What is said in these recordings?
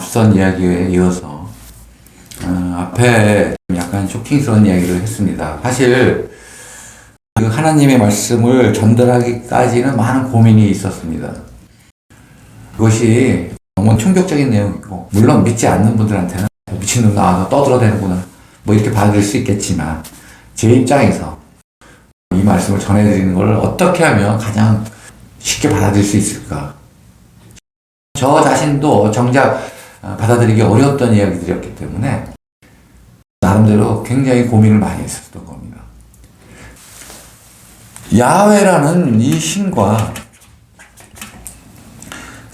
앞선 이야기에 이어서 어, 앞에 약간 쇼킹스러운 이야기를 했습니다. 사실 그 하나님의 말씀을 전달하기까지는 많은 고민이 있었습니다. 그것이 너무 충격적인 내용이고 물론 믿지 않는 분들한테는 미친놈 나와서 떠들어대는구나 뭐 이렇게 받을 수 있겠지만 제 입장에서 이 말씀을 전해드리는 걸 어떻게 하면 가장 쉽게 받아들일 수 있을까 저 자신도 정작 어, 받아들이기 어려웠던 이야기들이었기 때문에 나름대로 굉장히 고민을 많이 했었던 겁니다. 야훼라는 이 신과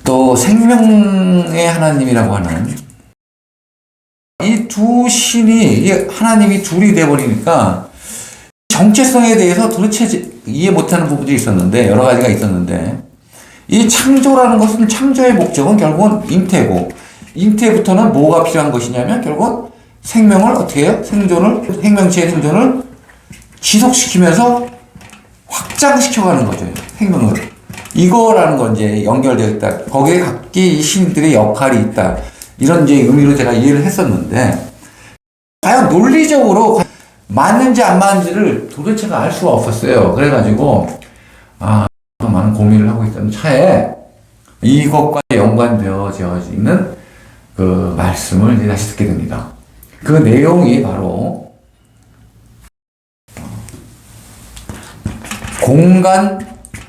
또 생명의 하나님이라고 하는 이 두 신이 하나님이 둘이 돼버리니까 정체성에 대해서 도대체 이해 못하는 부분들이 있었는데 여러 가지가 있었는데 이 창조라는 것은 창조의 목적은 결국은 잉태고 잉태부터는 뭐가 필요한 것이냐면 결국은 생명을 어떻게 해요? 생존을 생명체의 생존을 지속시키면서 확장시켜가는 거죠. 생명을. 이거라는 건 이제 연결되어 있다. 거기에 각기 이 신들의 역할이 있다. 이런 이제 의미로 제가 이해를 했었는데, 과연 논리적으로 맞는지 안 맞는지를 도대체가 알 수가 없었어요. 그래가지고, 아, 많은 고민을 하고 있던 차에 이것과 연관되어져 있는 그 말씀을 다시 듣게 됩니다. 그 내용이 바로 공간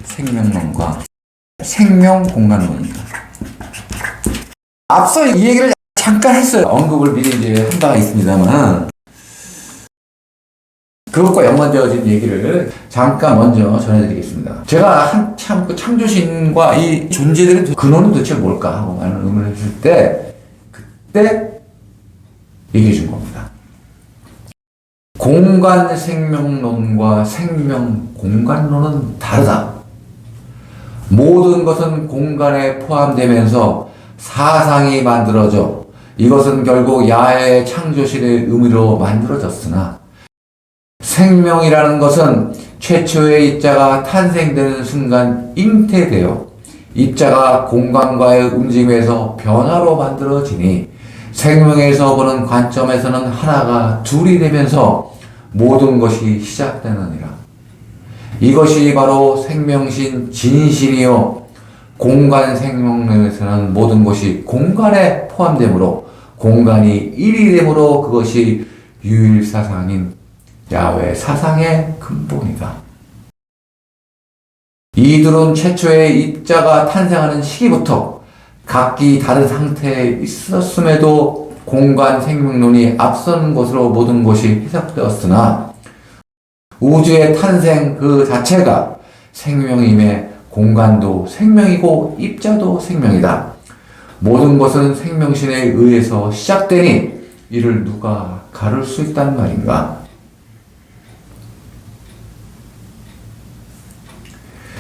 생명론과 생명 공간론입니다. 앞서 이 얘기를 잠깐 했어요. 언급을 미리 이제 한 바가 있습니다만 그것과 연관되어진 얘기를 잠깐 먼저 전해드리겠습니다. 제가 한참 그 창조신과 이 존재들의 근원은 도대체 뭘까 하고 많은 의문을 했을 때그 때 얘기해 준 겁니다. 공간 생명론과 생명 공간론은 다르다. 모든 것은 공간에 포함되면서 사상이 만들어져 이것은 결국 야의 창조실의 의미로 만들어졌으나 생명이라는 것은 최초의 입자가 탄생되는 순간 잉태되어 입자가 공간과의 움직임에서 변화로 만들어지니 생명에서 보는 관점에서는 하나가 둘이 되면서 모든 것이 시작되느니라. 이것이 바로 생명신 진신이요. 공간 생명론에서는 모든 것이 공간에 포함되므로 공간이 일이 되므로 그것이 유일사상인 야외 사상의 근본이다. 이들은 최초의 입자가 탄생하는 시기부터 각기 다른 상태에 있었음에도 공간 생명론이 앞선 것으로 모든 것이 해석되었으나 우주의 탄생 그 자체가 생명임에 공간도 생명이고 입자도 생명이다. 모든 것은 생명신에 의해서 시작되니 이를 누가 가를 수 있단 말인가?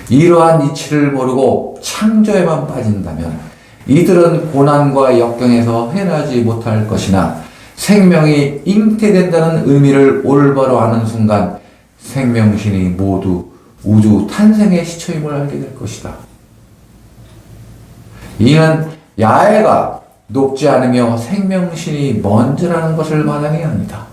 이러한 이치를 모르고 창조에만 빠진다면 이들은 고난과 역경에서 해나지 못할 것이나 생명이 잉태된다는 의미를 올바로 아는 순간 생명신이 모두 우주 탄생의 시초임을 알게 될 것이다. 이는 야해가 높지 않으며 생명신이 먼저라는 것을 게 아니다.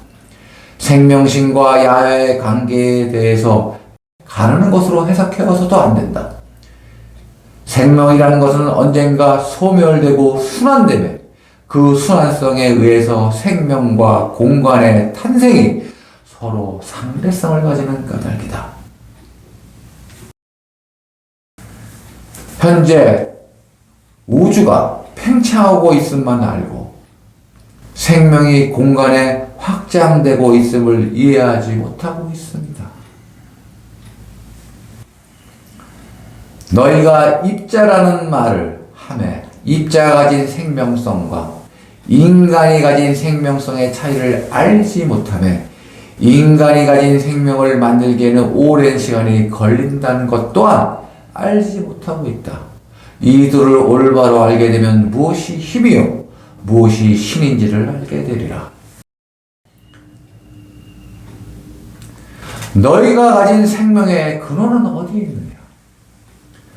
생명신과 야해의 관계에 대해서 가르는 것으로 해석해서도 안 된다. 생명이라는 것은 언젠가 소멸되고 순환되며 그 순환성에 의해서 생명과 공간의 탄생이 서로 상대성을 가지는 까닭이다. 현재 우주가 팽창하고 있음만 알고 생명이 공간에 확장되고 있음을 이해하지 못하고 있습니다. 너희가 입자라는 말을 하매 입자가 가진 생명성과 인간이 가진 생명성의 차이를 알지 못하매 인간이 가진 생명을 만들기에는 오랜 시간이 걸린다는 것 또한 알지 못하고 있다. 이들을 올바로 알게 되면 무엇이 힘이요 무엇이 신인지를 알게 되리라. 너희가 가진 생명의 근원은 어디에 있느냐?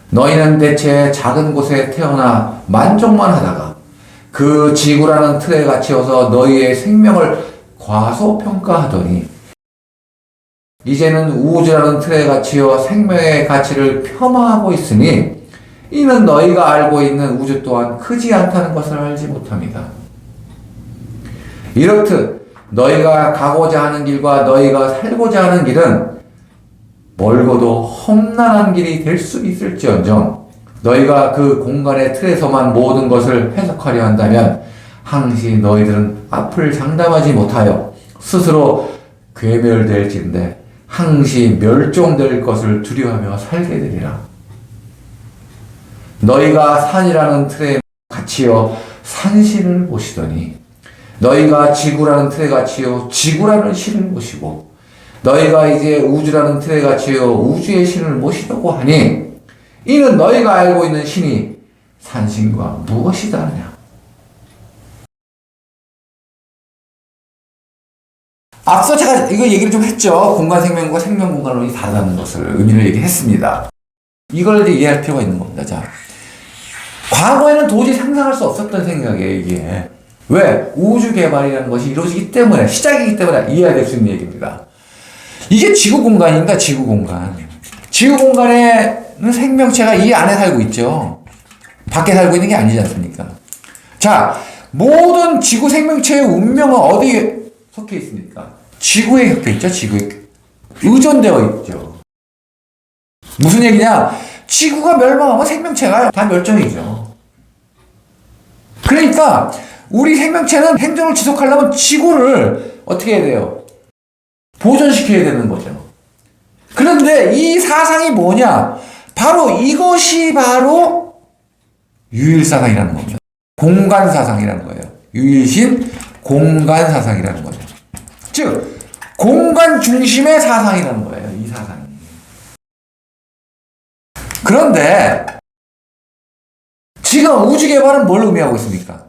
너희는 대체 작은 곳에 태어나 만족만 하다가 그 지구라는 틀에 갇혀서 너희의 생명을 과소평가하더니 이제는 우주라는 틀에 갇히어 생명의 가치를 폄하하고 있으니 이는 너희가 알고 있는 우주 또한 크지 않다는 것을 알지 못합니다. 이렇듯 너희가 가고자 하는 길과 너희가 살고자 하는 길은 멀고도 험난한 길이 될 수 있을지언정 너희가 그 공간의 틀에서만 모든 것을 해석하려 한다면 항시 너희들은 앞을 장담하지 못하여 스스로 괴멸될진데 항시 멸종될 것을 두려워하며 살게 되리라. 너희가 산이라는 틀에 갇히어 산신을 보시더니 너희가 지구라는 틀에 갇히어 지구라는 신을 모시고 너희가 이제 우주라는 틀에 갇히어 우주의 신을 모시려고 하니 이는 너희가 알고 있는 신이 산신과 무엇이 다르냐? 앞서 제가 이거 얘기를 좀 했죠. 공간 생명과 생명 공간론이 다르다는 것을 의미를 얘기했습니다. 이걸 이제 이해할 필요가 있는 겁니다. 자, 과거에는 도저히 상상할 수 없었던 생각이에요, 이게. 왜? 우주 개발이라는 것이 이루어지기 때문에, 시작이기 때문에 이해가 될 수 있는 얘기입니다. 이게 지구 공간입니다, 지구 공간. 지구 공간에는 생명체가 이 안에 살고 있죠. 밖에 살고 있는 게 아니지 않습니까? 자, 모든 지구 생명체의 운명은 어디에 속해 있습니까? 지구에 속해 있죠, 지구에. 의존되어 있죠. 무슨 얘기냐? 지구가 멸망하면 생명체가 다 멸종이죠. 그러니까 우리 생명체는 생존을 지속하려면 지구를 어떻게 해야 돼요? 보존시켜야 되는 거죠. 그런데 이 사상이 뭐냐? 바로 이것이 바로 유일사상이라는 겁니다. 공간사상이라는 거예요. 유일신 공간사상이라는 거죠. 즉, 공간 중심의 사상이라는 거예요. 이 사상이. 그런데 지금 우주 개발은 뭘 의미하고 있습니까?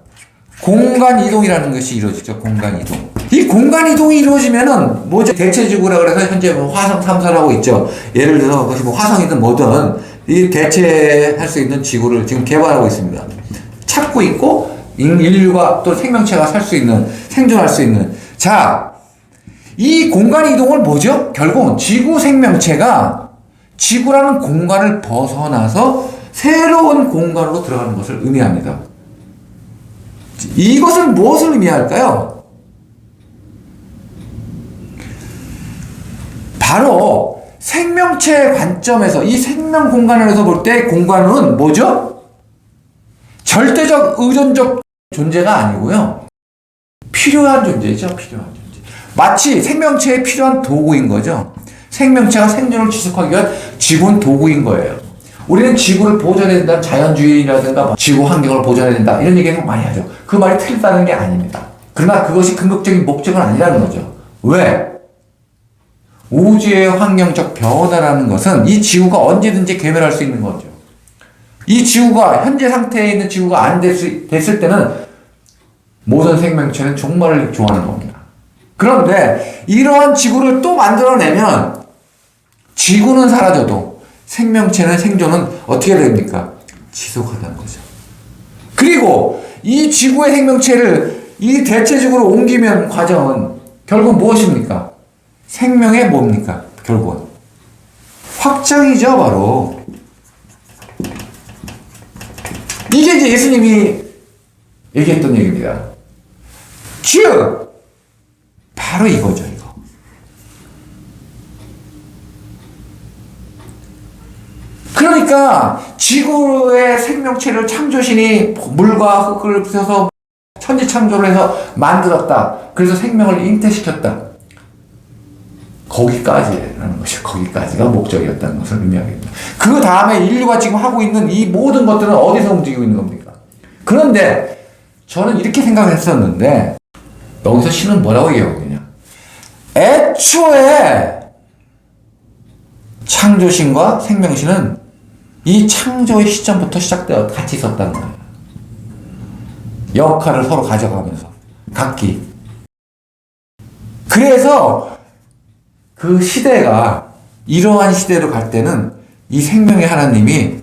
공간 이동이라는 것이 이루어지죠. 공간 이동. 이 공간 이동이 이루어지면은 뭐죠? 대체지구라 그래서 현재 뭐 화성 탐사를 하고 있죠. 예를 들어서 그것이 뭐 화성이든 뭐든 이 대체할 수 있는 지구를 지금 개발하고 있습니다. 찾고 있고 인- 인류가 또 생명체가 살 수 있는 생존할 수 있는 자, 이 공간 이동을 뭐죠? 결국은 지구 생명체가 지구라는 공간을 벗어나서 새로운 공간으로 들어가는 것을 의미합니다. 이것은 무엇을 의미할까요? 바로 생명체의 관점에서 이 생명 공간에서 볼 때 공간은 뭐죠? 절대적 의존적 존재가 아니고요. 필요한 존재죠. 필요한 존재. 마치 생명체에 필요한 도구인 거죠. 생명체가 생존을 지속하기 위한 지구는 도구인 거예요. 우리는 지구를 보존해야 된다, 자연주의라든가 지구 환경을 보존해야 된다, 이런 얘기는 많이 하죠. 그 말이 틀리다는 게 아닙니다. 그러나 그것이 궁극적인 목적은 아니라는 거죠. 왜? 우주의 환경적 변화라는 것은 이 지구가 언제든지 괴멸할 수 있는 거죠. 이 지구가, 현재 상태에 있는 지구가 안 됐을, 됐을 때는 모든 생명체는 종말을 좋아하는 겁니다. 그런데 이러한 지구를 또 만들어내면 지구는 사라져도 생명체는 생존은 어떻게 됩니까? 지속하다는 거죠. 그리고 이 지구의 생명체를 이 대체적으로 옮기면 과정은 결국 무엇입니까? 생명의 뭡니까? 결국은 확장이죠, 바로. 이게 이제 예수님이 얘기했던 얘기입니다. 즉, 바로 이거죠, 이거. 그러니까 지구의 생명체를 창조신이 물과 흙을 부셔서 천지 창조를 해서 만들었다. 그래서 생명을 잉태시켰다. 거기까지라는 것이 거기까지가 목적이었다는 것을 의미하겠습니다. 그 다음에 인류가 지금 하고 있는 이 모든 것들은 어디서 움직이고 있는 겁니까? 그런데 저는 이렇게 생각을 했었는데 여기서 신은 뭐라고 얘기하거든요. 애초에 창조신과 생명신은 이 창조의 시점부터 시작되어 같이 있었다는 거예요. 역할을 서로 가져가면서 각기. 그래서 그 시대가 이러한 시대로 갈 때는 이 생명의 하나님이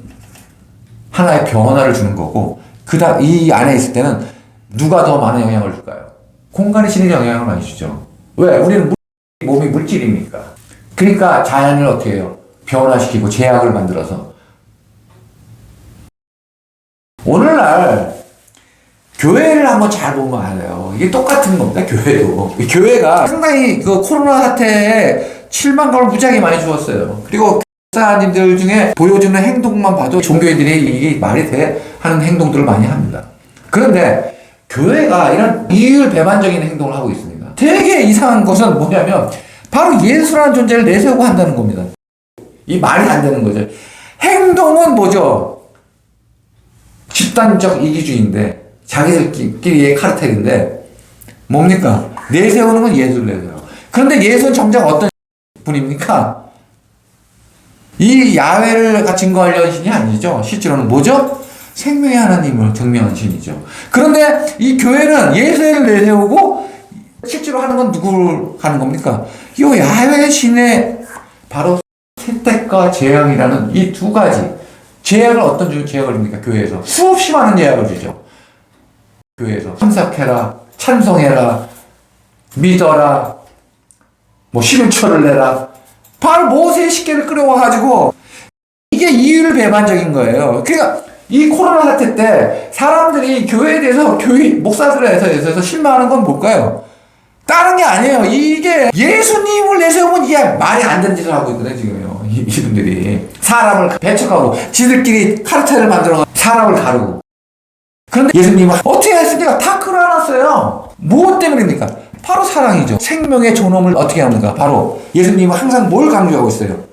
하나의 변화를 주는 거고 그다 이 안에 있을 때는 누가 더 많은 영향을 줄까요? 공간이 신에게 영향을 많이 주죠. 왜? 우리는 물- 몸이 물질이니까. 그러니까 자연을 어떻게 해요? 변화시키고 제약을 만들어서. 오늘날 교회를 한번 잘 보면 알아요. 이게 똑같은 겁니다, 교회도. 이 교회가 상당히 그 코로나 사태에 실망감을 무지하게 많이 주었어요. 그리고 목사님들 중에 보여주는 행동만 봐도 종교인들이 이게 말이 돼 하는 행동들을 많이 합니다. 그런데 교회가 이런 이율 배반적인 행동을 하고 있습니다. 되게 이상한 것은 뭐냐면 바로 예수라는 존재를 내세우고 한다는 겁니다. 이 말이 안 되는 거죠. 행동은 뭐죠? 집단적 이기주의인데 자기들끼리의 카르텔인데 뭡니까? 내세우는 건 내세워. 그런데 예수는 정작 어떤 분입니까? 이 야훼를 증거하려는 신이 아니죠. 실제로는 뭐죠? 생명의 하나님을 증명한 신이죠. 그런데 이 교회는 예수를 내세우고 실제로 하는 건 누구를 하는 겁니까? 이 야훼 신의 바로 선택과 재앙이라는 이 두 가지 제약을 어떤 주 제약을 줍니까? 교회에서 수없이 많은 제약을 주죠. 교회에서 참석해라, 찬송해라, 믿어라, 뭐 11초를 내라. 바로 모세의 십계를 끌어와가지고 이게 이율 배반적인 거예요. 그러니까 이 코로나 사태 때 사람들이 교회에 대해서 교회 목사들에 대해서 실망하는 건 뭘까요? 다른 게 아니에요. 이게 예수님을 내세우면 이게 말이 안 되는 짓을 하고 있거든요, 지금요. 이- 이분들이. 사람을 배척하고, 지들끼리 카르텔을 만들어 사람을 가르고. 그런데 예수님은 어떻게 했습니까? 다 끌어안았어요. 무엇 때문입니까? 바로 사랑이죠. 생명의 존엄을 어떻게 합니까? 바로 예수님은 항상 뭘 강조하고 있어요?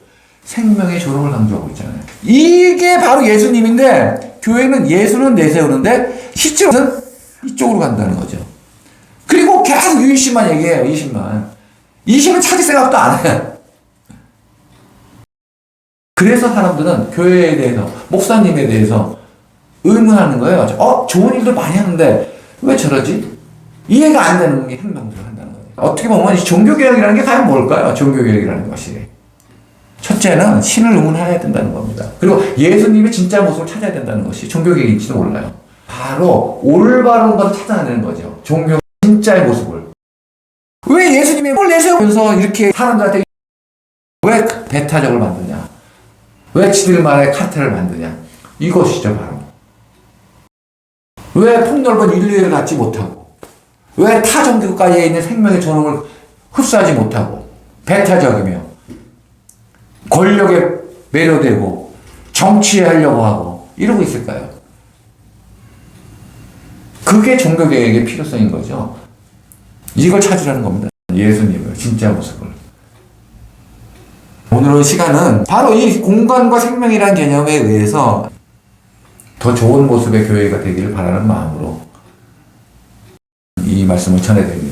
생명의 존엄을 강조하고 있잖아요. 이게 바로 예수님인데, 교회는 예수는 내세우는데, 실제로는 이쪽으로 간다는 거죠. 그리고 계속 20만 얘기해요, 20만. 20은 찾을 생각도 안 해요. 그래서 사람들은 교회에 대해서, 목사님에 대해서 의문하는 거예요. 어, 좋은 일도 많이 하는데 왜 저러지? 이해가 안 되는 게 행동들을 한다는 거예요. 어떻게 보면 이 종교개혁이라는 게 과연 뭘까요? 종교개혁이라는 것이. 첫째는 신을 의문해야 된다는 겁니다. 그리고 예수님의 진짜 모습을 찾아야 된다는 것이 종교개혁인지도 몰라요. 바로 올바른 것을 찾아내는 거죠. 종교 진짜의 모습을. 왜 예수님이 뭘 내세우면서 이렇게 사람들한테 왜 배타적을 만드냐? 왜 지들만의 카트를 만드냐? 이것이죠, 바로. 왜 폭넓은 인류를 갖지 못하고, 왜 타 종교가에 있는 생명의 존엄을 흡수하지 못하고, 배타적이며, 권력에 매료되고, 정치하려고 하고, 이러고 있을까요? 그게 종교개혁의 필요성인 거죠. 이걸 찾으라는 겁니다. 예수님을, 진짜 모습을. 오늘의 시간은 바로 이 공간과 생명이라는 개념에 의해서 더 좋은 모습의 교회가 되기를 바라는 마음으로 이 말씀을 전해드립니다.